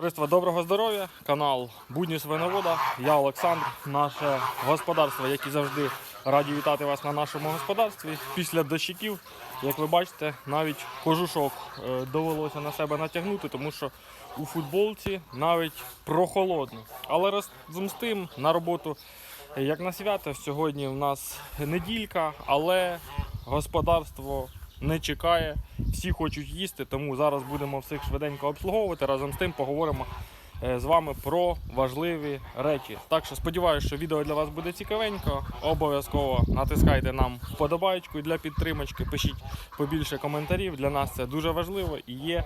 Товариство доброго здоров'я, канал Будні свиновода. Я Олександр, наше господарство, як і завжди, раді вітати вас на нашому господарстві. Після дощиків, як ви бачите, навіть кожушок е, довелося на себе натягнути, тому що у футболці навіть прохолодно. Але разом з тим на роботу, е, як на свято, сьогодні в нас неділька, але господарство не чекає, всі хочуть їсти, тому зараз будемо всіх швиденько обслуговувати. Разом з тим поговоримо е, з вами про важливі речі. Так що сподіваюся, що відео для вас буде цікавенько. Обов'язково натискайте нам вподобайку для підтримочки, пишіть побільше коментарів. Для нас це дуже важливо і є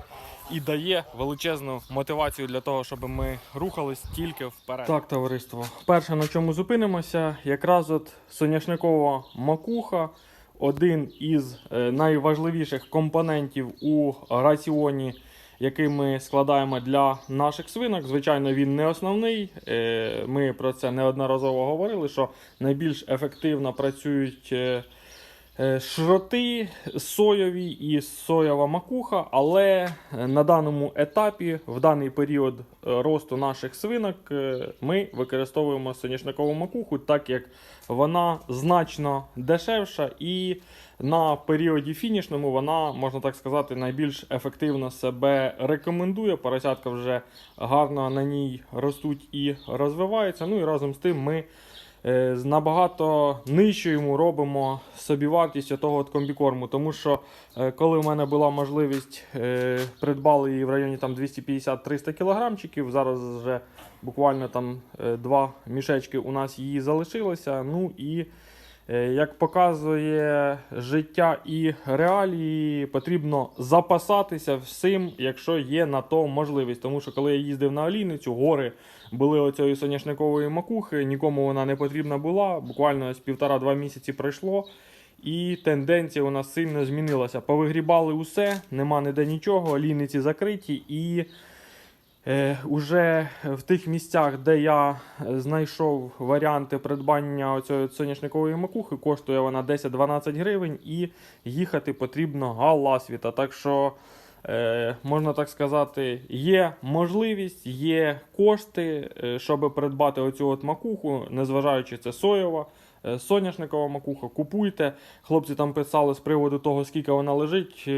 і дає величезну мотивацію для того, щоб ми рухались тільки вперед. Так, товариство. Перше, на чому зупинимося, якраз от соняшникова макуха один із е, найважливіших компонентів у раціоні, який ми складаємо для наших свинок. Звичайно, він не основний. Е, Ми про це неодноразово говорили, що найбільш ефективно працюють. Е, Шроти соєві і соєва макуха, але е, на даному етапі, в даний період е, росту наших свинок, ми використовуємо соняшникову макуху, так як вона значно дешевша і на періоді фінішному вона, можна так сказати, найбільш ефективно себе рекомендує. Поросятка вже гарно на ній ростуть і розвиваються. Ну і разом з тим ми з набагато нижчою робимо собівартість того от комбікорму. Тому що е, коли в мене була можливість е, придбали її в районі там 250-300 кілограмчиків, зараз вже буквально там е, два мішечки у нас її залишилося. Ну і Е, Як показує життя і реалії, потрібно запасатися всім, якщо є на то можливість. Тому що коли я їздив на Олійницю, гори були оцієї соняшникової макухи, нікому вона не потрібна була. Буквально з півтора-два місяці пройшло. І тенденція у нас сильно змінилася. Повигрібали усе, нема ніде нічого, олійниці закриті і. Е, уже в тих місцях, де я е, знайшов варіанти придбання цієї соняшникової макухи, коштує вона 10-12 гривень і їхати потрібно галасвіта. Так що, е, можна так сказати, є можливість, є кошти, щоб придбати оцю от макуху, незважаючи це соєва. Соняшникова макуха, купуйте. Хлопці там писали з приводу того, скільки вона лежить.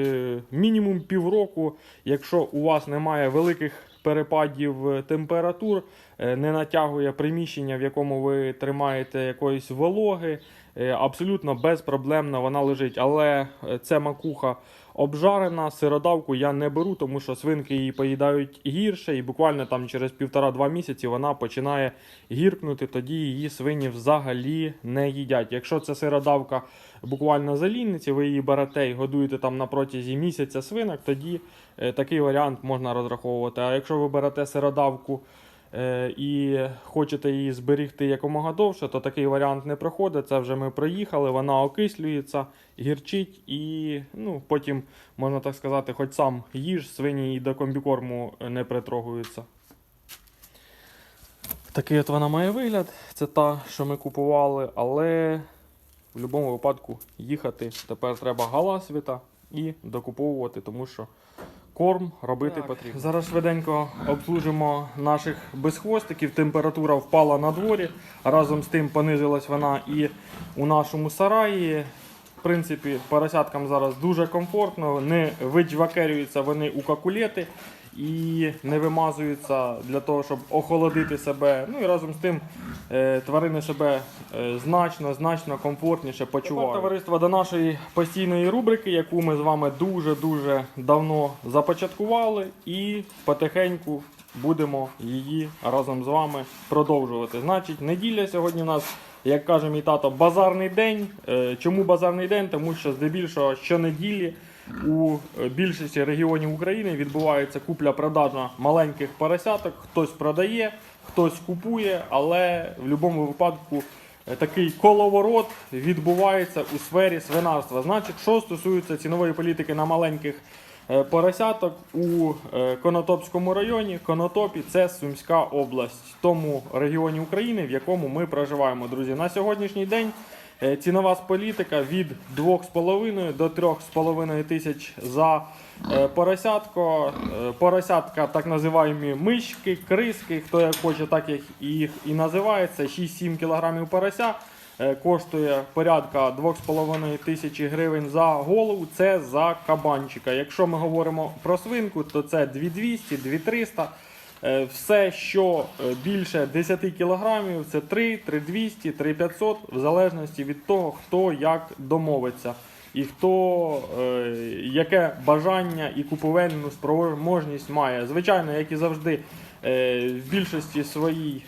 Мінімум півроку. Якщо у вас немає великих перепадів е, температур, е, не натягує приміщення, в якому ви тримаєте якоїсь вологи. е, Абсолютно безпроблемно вона лежить. Але це макуха обжарена, сиродавку я не беру, тому що свинки її поїдають гірше, і буквально там через півтора-два місяці вона починає гіркнути, тоді її свині взагалі не їдять. Якщо це сиродавка буквально за лінниці, ви її берете і годуєте там на протязі місяця свинок, тоді е, такий варіант можна розраховувати. А якщо ви берете сиродавку і хочете її зберігти якомога довше, то такий варіант не проходить. Це вже ми проїхали, вона окислюється, гірчить і ну, потім, можна так сказати, хоч сам їж, свині і до комбікорму не притрогуються. Такий от вона має вигляд. Це та, що ми купували, але в будь-якому випадку їхати тепер треба галасвіта і докуповувати, тому що корм робити потрібно. Зараз швиденько обслужимо наших безхвостиків. Температура впала на дворі. Разом з тим понизилась вона і у нашому сараї. В принципі, поросяткам зараз дуже комфортно, не виджвакерюються вони у какулети і не вимазуються для того, щоб охолодити себе. Ну і разом з тим е, тварини себе е, значно, значно комфортніше почувають. Тепер, товариство до нашої постійної рубрики, яку ми з вами дуже-дуже давно започаткували, і потихеньку будемо її разом з вами продовжувати. Значить, неділя сьогодні у нас. Як каже мій тато, базарний день. Е, Чому базарний день? Тому що здебільшого щонеділі у більшості регіонів України відбувається купля-продажа маленьких поросяток. Хтось продає, хтось купує, але в будь-якому випадку е, такий коловорот відбувається у сфері свинарства. Значить, що стосується цінової політики на маленьких е, поросяток у е, Конотопському районі. Конотопі це Сумська область, тому регіоні України, в якому ми проживаємо. Друзі, на сьогоднішній день Цінова політика від 2,5 до 3,5 тисяч за е, поросятко. Е, Поросятка, так називаємо мишки, криски, хто як хоче, так їх їх і називається. 6-7 кг порося. Е, Коштує порядка 2,5 тисячі гривень за голову. Це за кабанчика. Якщо ми говоримо про свинку, то це 2200, 2300. Е, Все, що е, більше 10 кілограмів, це 3, 3200, 3500, в залежності від того, хто як домовиться. І хто е, яке бажання і купувельну спроможність має. Звичайно, як і завжди, в більшості своїй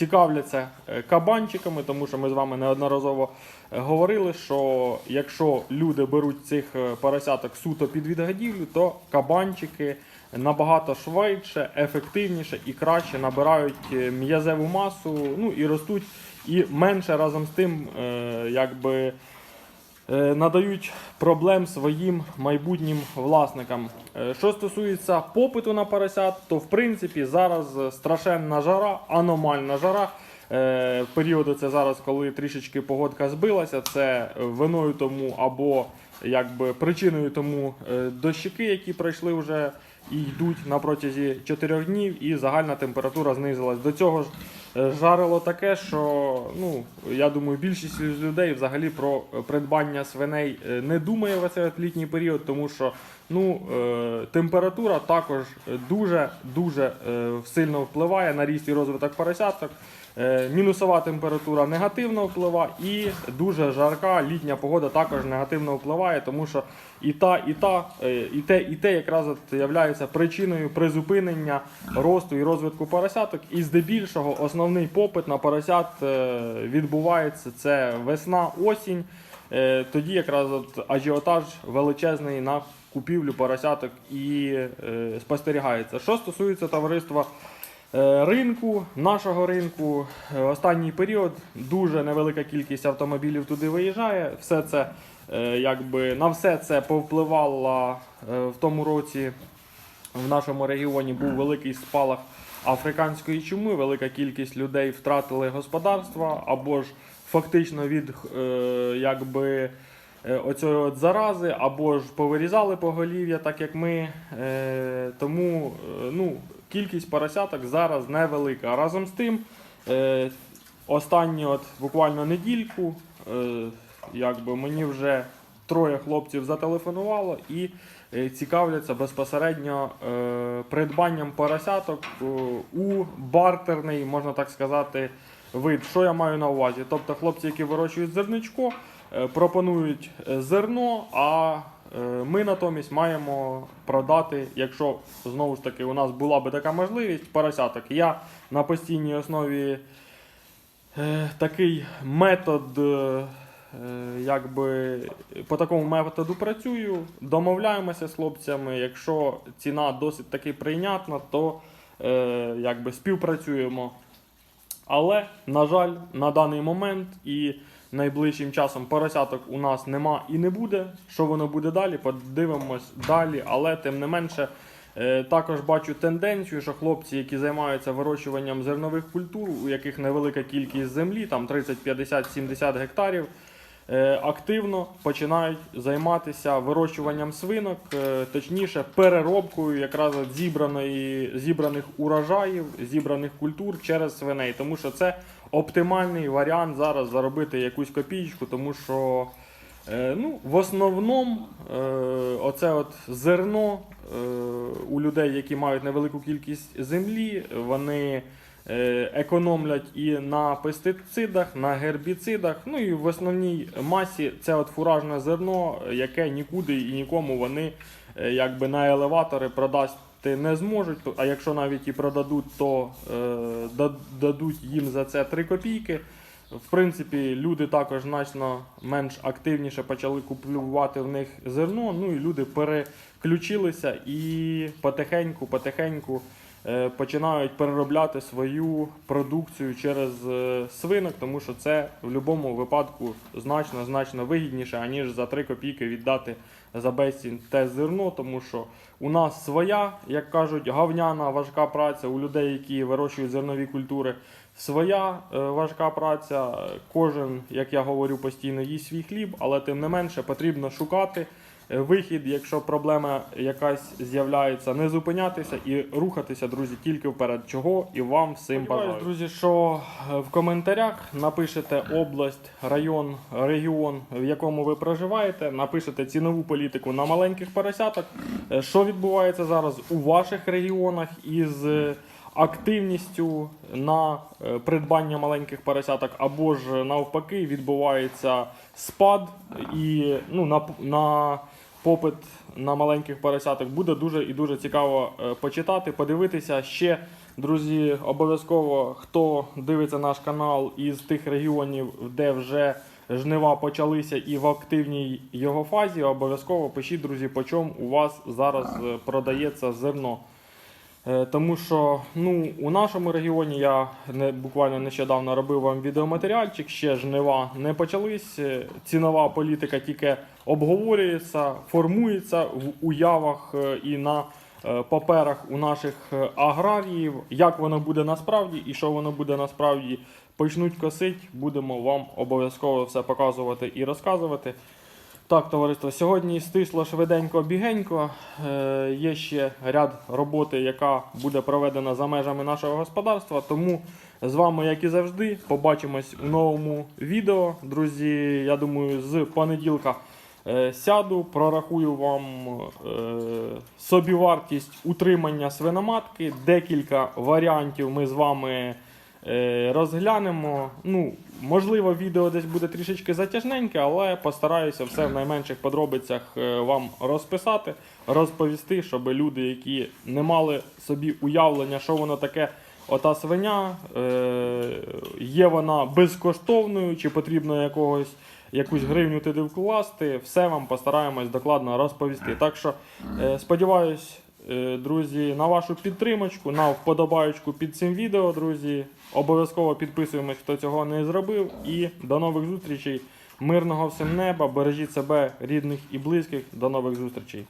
цікавляться е, кабанчиками, тому що ми з вами неодноразово е, говорили, що якщо люди беруть цих е, поросяток суто під відгадівлю, то кабанчики набагато швидше, ефективніше і краще набирають м'язеву масу, ну і ростуть, і менше разом з тим, якби. Е, Надають проблем своїм майбутнім власникам. Е, Що стосується попиту на поросят, то в принципі зараз страшенна жара, аномальна жара. Е, Періоди це зараз, коли трішечки погодка збилася, це виною тому або якби причиною тому дощики, які пройшли вже і йдуть на протязі 4 днів, і загальна температура знизилась. До цього ж жарило таке, що ну я думаю, більшість людей взагалі про придбання свиней е, не думає в цей літній період, тому що ну е, температура також дуже дуже е, сильно впливає на ріст і розвиток поросяток. Е, Мінусова температура негативно впливає і дуже жарка літня погода також негативно впливає, тому що і та, і та, е, і те, і те якраз от являється причиною призупинення росту і розвитку поросяток. І здебільшого основний попит на поросят е, відбувається це весна, осінь. Е, Тоді якраз от ажіотаж величезний на купівлю поросяток і спостерігається. Що стосується товариства Ринку, нашого ринку, останній період дуже невелика кількість автомобілів туди виїжджає. Все це, якби, на все це повпливало е, в тому році. В нашому регіоні був великий спалах африканської чуми, велика кількість людей втратили господарства або ж фактично від е, якби, е, оцієї от зарази, або ж повирізали поголів'я, так як ми. Е, тому е, ну, кількість поросяток зараз невелика. Разом з тим, е, останню от буквально недільку, е, якби мені вже троє хлопців зателефонувало і е, цікавляться безпосередньо е, придбанням поросяток е, у бартерний, можна так сказати, вид. Що я маю на увазі? Тобто хлопці, які вирощують зерничко, пропонують зерно, а ми натомість маємо продати, якщо знову ж таки у нас була би така можливість, поросяток. Я на постійній основі е, такий метод, е, якби по такому методу працюю, домовляємося з хлопцями. Якщо ціна досить таки прийнятна, то е, якби співпрацюємо. Але, на жаль, на даний момент і найближчим часом поросяток у нас нема і не буде. Що воно буде далі, подивимось далі. Але тим не менше, е, також бачу тенденцію, що хлопці, які займаються вирощуванням зернових культур, у яких невелика кількість землі, там 30, 50, 70 гектарів, е, активно починають займатися вирощуванням свинок, е, точніше переробкою якраз от зібраної, зібраних урожаїв, зібраних культур через свиней. Тому що це оптимальний варіант зараз заробити якусь копійку, тому що е, ну, в основному е, оце от зерно е, у людей, які мають невелику кількість землі, вони е, економлять і на пестицидах, на гербіцидах. Ну і в основній масі це от фуражне зерно, яке нікуди і нікому вони е, якби на елеватори продасти не зможуть. А якщо навіть і продадуть, то е, дадуть їм за це 3 копійки. В принципі, люди також значно менш активніше почали купувати в них зерно. Ну і люди переключилися і потихеньку, потихеньку е, починають переробляти свою продукцію через е, свинок, тому що це в будь-якому випадку значно значно вигідніше, аніж за 3 копійки віддати за безцінь те зерно, тому що у нас своя, як кажуть, гавняна важка праця у людей, які вирощують зернові культури. Своя е, важка праця. Кожен, як я говорю, постійно їсть свій хліб, але тим не менше потрібно шукати е, вихід, якщо проблема якась з'являється, не зупинятися і рухатися, друзі, тільки вперед. Чого і вам всім бажаю. Друзі, що е, в коментарях напишете область, район, регіон, в якому ви проживаєте, напишете цінову політику на маленьких поросяток. Що відбувається зараз у ваших регіонах із активністю на е, придбання маленьких поросяток, або ж навпаки відбувається спад і ну, на, на попит на маленьких поросяток. Буде дуже і дуже цікаво е, почитати, подивитися. Ще, друзі, обов'язково, хто дивиться наш канал із тих регіонів, де вже жнива почалися і в активній його фазі, обов'язково пишіть, друзі, по чому у вас зараз е, продається зерно. Е, Тому що ну, у нашому регіоні я не, буквально нещодавно робив вам відеоматеріальчик, ще жнива не почались. е, Цінова політика тільки обговорюється, формується в уявах е, і на паперах у наших аграріїв. Як воно буде насправді і що воно буде насправді почнуть косить, будемо вам обов'язково все показувати і розказувати. Так, товариство, сьогодні стисло швиденько бігенько. Е, є ще ряд роботи, яка буде проведена за межами нашого господарства. Тому з вами, як і завжди, побачимось у новому відео. Друзі, я думаю, з понеділка е, сяду, прорахую вам е, собівартість утримання свиноматки. Декілька варіантів ми з вами розглянемо. Ну, можливо, відео десь буде трішечки затяжненьке, але постараюся все в найменших подробицях е, вам розписати, розповісти, щоб люди, які не мали собі уявлення, що воно таке. Ота свиня, е, є вона безкоштовною, чи потрібно якогось, якусь гривню туди вкласти, все вам постараємось докладно розповісти. Так що е, сподіваюсь, е, друзі, на вашу підтримочку, на вподобаючку під цим відео, друзі. Обов'язково підписуємось, хто цього не зробив. І до нових зустрічей. Мирного всім неба, бережіть себе, рідних і близьких. До нових зустрічей.